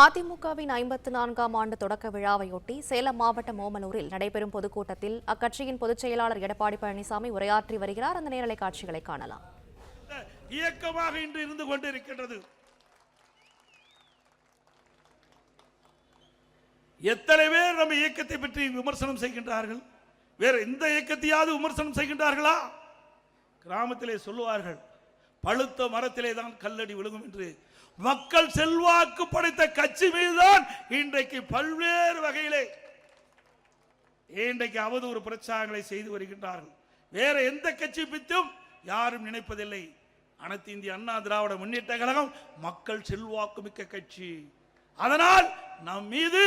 அதிமுகவின் ஐம்பத்து நான்காம் ஆண்டு தொடக்க விழாவையொட்டி சேலம் மாவட்டம் ஓமலூரில் நடைபெறும் பொதுக்கூட்டத்தில் அக்கட்சியின் பொதுச் செயலாளர் எடப்பாடி பழனிசாமி உரையாற்றி வருகிறார். அந்த நேரலை காட்சிகளை காணலாம். இயக்கமாக இன்று இருந்து கொண்டிருக்கின்றது. எத்தனை பேர் நம்ம இயக்கத்தை பற்றி விமர்சனம் செய்கின்றார்கள்? வேற எந்த இயக்கத்தையாவது விமர்சனம் செய்கின்றார்களா? கிராமத்திலே சொல்லுவார்கள் பழுத்த மரத்திலே தான் கல்லடி விழுகும் என்று மக்கள் செல்வாக்கு படைத்த கட்சி மீதுதான் இன்றைக்கு பல்வேறு வகையிலே இன்றைக்கு அவதூறு பிரச்சாரங்களை செய்து வருகின்றார்கள். வேற எந்த கட்சி பித்தும் யாரும் நினைப்பதில்லை. அனைத்து இந்திய அண்ணா திராவிட முன்னேற்ற கழகம் மக்கள் செல்வாக்கு மிக்க கட்சி. அதனால் நம் மீது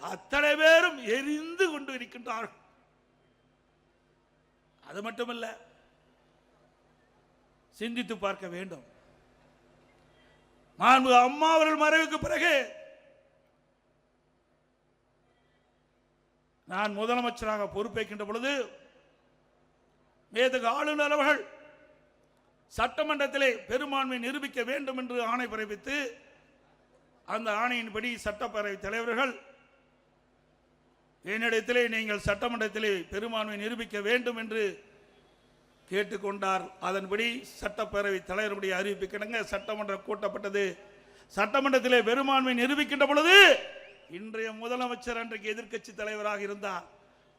அத்தனை பேரும் எரிந்து கொண்டு இருக்கின்றார்கள். அது மட்டுமல்ல சிந்தித்து பார்க்க வேண்டும். மாண்பு அம்மா அவர்கள் மறைவுக்கு பிறகு நான் முதலமைச்சராக பொறுப்பேற்கின்ற பொழுது மேதகு ஆளுநர் அவர்கள் சட்டமன்றத்திலே பெரும்பான்மை நிரூபிக்க வேண்டும் என்று ஆணை பிறப்பித்து அந்த ஆணையின்படி சட்டப்பேரவை தலைவர்கள் என்னிடத்திலே நீங்கள் சட்டமன்றத்திலே பெரும்பான்மை நிரூபிக்க வேண்டும் என்று கேட்டுக்கொண்டார். அதன்படி சட்டப்பேரவை தலைவருடைய அறிவிப்பு கிடங்க சட்டமன்றம் கூட்டப்பட்டது. சட்டமன்றத்திலே பெரும்பான்மை நிரூபிக்கின்ற பொழுது இன்றைய முதலமைச்சர் அன்றைக்கு எதிர்க்கட்சி தலைவராக இருந்தார்.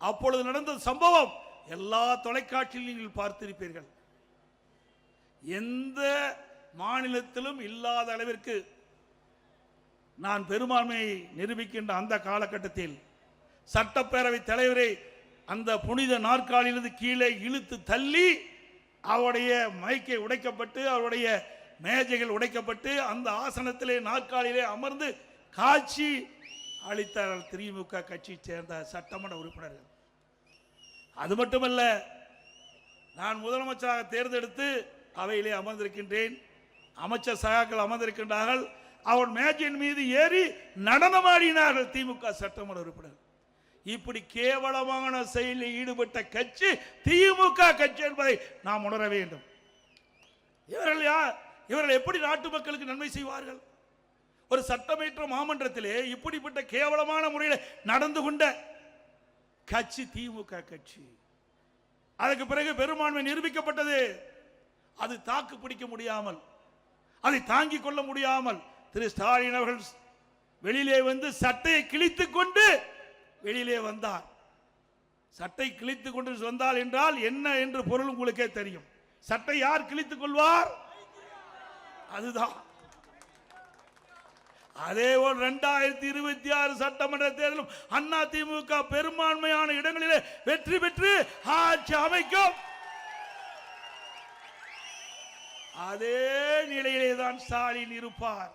அப்பொழுது நடந்த சம்பவம் எல்லா தொலைக்காட்சியிலும் நீங்கள் பார்த்திருப்பீர்கள். எந்த மாநிலத்திலும் இல்லாத அளவிற்கு நான் பெரும்பான்மையை நிரூபிக்கின்ற அந்த காலகட்டத்தில் சட்டப்பேரவை தலைவரை அந்த புனித நாற்காலியிலிருந்து கீழே இழுத்து தள்ளி அவருடைய மைக்கை உடைக்கப்பட்டு அவருடைய மேஜைகள் உடைக்கப்பட்டு அந்த ஆசனத்திலே நாற்காலியிலே அமர்ந்து காட்சி அளித்தார். திமுக கட்சியை சேர்ந்த சட்டமன்ற உறுப்பினர்கள். அது மட்டுமல்ல நான் முதலமைச்சராக தேர்ந்தெடுத்து அவையிலே அமர்ந்திருக்கின்றேன். அமைச்சர் சகாக்கள் அமர்ந்திருக்கின்றார்கள். அவன் மேஜையின் மீது ஏறி நடனமாடினார்கள் திமுக சட்டமன்ற உறுப்பினர். இப்படி கேவலமான செயலில் ஈடுபட்ட கட்சி திமுக கட்சி என்பதை நாம் உணர வேண்டும். இவர்கள் யார் இவர்கள் எப்படி நாட்டு மக்களுக்கு நன்மை செய்வார்கள்? ஒரு சட்டமேற்ற மாமன்றத்திலே இப்படிப்பட்ட கேவலமான முறையில் நடந்து கொண்ட கட்சி திமுக கட்சி. அதற்கு பிறகு பெரும்பான்மை நிரூபிக்கப்பட்டது. அது தாக்கு பிடிக்க முடியாமல் அதை தாங்கிக் கொள்ள முடியாமல் திரு ஸ்டாலின் அவர்கள் வெளியிலே வந்து சட்டையை கிழித்துக் கொண்டு வெளியிலே வந்தார். சட்டை கிழித்து கொண்டு வந்தால் என்றால் என்ன என்று பொருள் உங்களுக்கே தெரியும். சட்டை யார் கிழித்துக் கொள்வார்? அதுதான். அதே போல் இரண்டாயிரத்தி இருபத்தி ஆறு சட்டமன்ற தேர்தலும் அண்ணா திமுக பெரும்பான்மையான இடங்களிலே வெற்றி பெற்று ஆட்சி அமைக்கும். அதே நிலையிலே தான் ஸ்டாலின் இருப்பார்.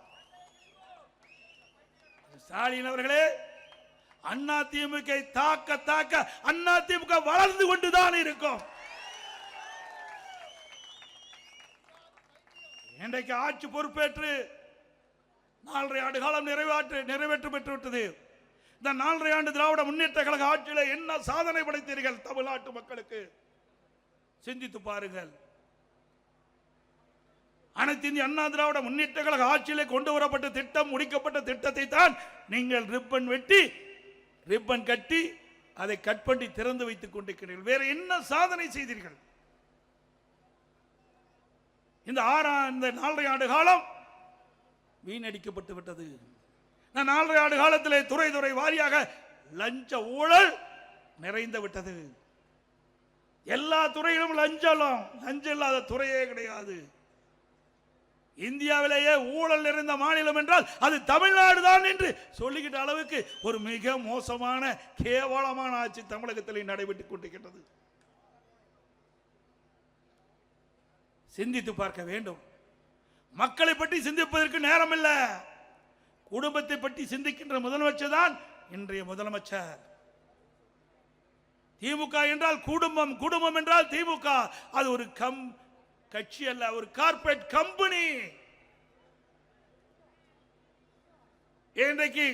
ஸ்டாலின் அவர்களே அண்ணா திமுக தாக்க தாக்க அண்ணா திமுக வளர்ந்து கொண்டுதான் இருக்கும். இன்றைக்கு ஆட்சி பொறுப்பேற்று நாலரை ஆண்டு காலம் நிறைவேற்று நிறைவேற்று பெற்று விட்டது இந்த நாலரை ஆண்டு திராவிட முன்னேற்ற கழக ஆட்சியில் என்ன சாதனை படைத்தீர்கள் தமிழ்நாட்டு மக்களுக்கு? சிந்தித்து பாருங்கள். அனைத்து இந்திய அண்ணா திராவிட முன்னேற்ற கழக ஆட்சியிலே கொண்டு வரப்பட்ட திட்டம் முடிக்கப்பட்ட திட்டத்தை தான் நீங்கள் ரிப்பன் வெட்டி ரிப்பன் கட்டி அதை கட் பண்ணி திறந்து வைத்துக் கொண்டிருக்கிறீர்கள். வேற என்ன சாதனை செய்தீர்கள்? இந்த ஆறாம் இந்த நாலரை ஆண்டு காலம் வீணடிக்கப்பட்டு விட்டது. நான் நாலரை ஆண்டு காலத்திலே துறை துறை வாரியாக லஞ்ச ஊழல் நிறைந்து விட்டது. எல்லா துறையிலும் லஞ்சம் லஞ்சம் இல்லாத துறையே கிடையாது. இந்தியாவிலேயே ஊழல் நிறைந்த மாநிலம் என்றால் அது தமிழ்நாடு தான் என்று சொல்லிக்கிட்ட அளவுக்கு ஒரு மிக மோசமான கேவலமான ஆட்சி தமிழகத்தில் நடைபெற்றுக் கொண்டிருக்கின்றது. சிந்தித்து பார்க்க வேண்டும். மக்களை பற்றி சிந்திப்பதற்கு நேரம் இல்லை குடும்பத்தை பற்றி சிந்திக்கின்ற முதலமைச்சர் தான் இன்றைய முதலமைச்சர். திமுக என்றால் குடும்பம் குடும்பம் என்றால் திமுக. அது ஒரு கம் கட்சி அல்ல ஒரு கார்பரேட் கம்பெனி இன்றைக்கு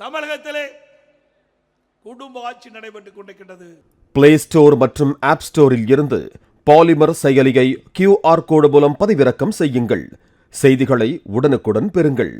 தமிழகத்திலே குடும்ப ஆட்சி நடைபெற்றுக் கொண்டிருக்கின்றது. பிளே ஸ்டோர் மற்றும் ஆப் ஸ்டோரில் இருந்து பாலிமர் செயலியை கியூஆர் கோடு மூலம் பதிவிறக்கம் செய்யுங்கள். செய்திகளை உடனுக்குடன் பெறுங்கள்.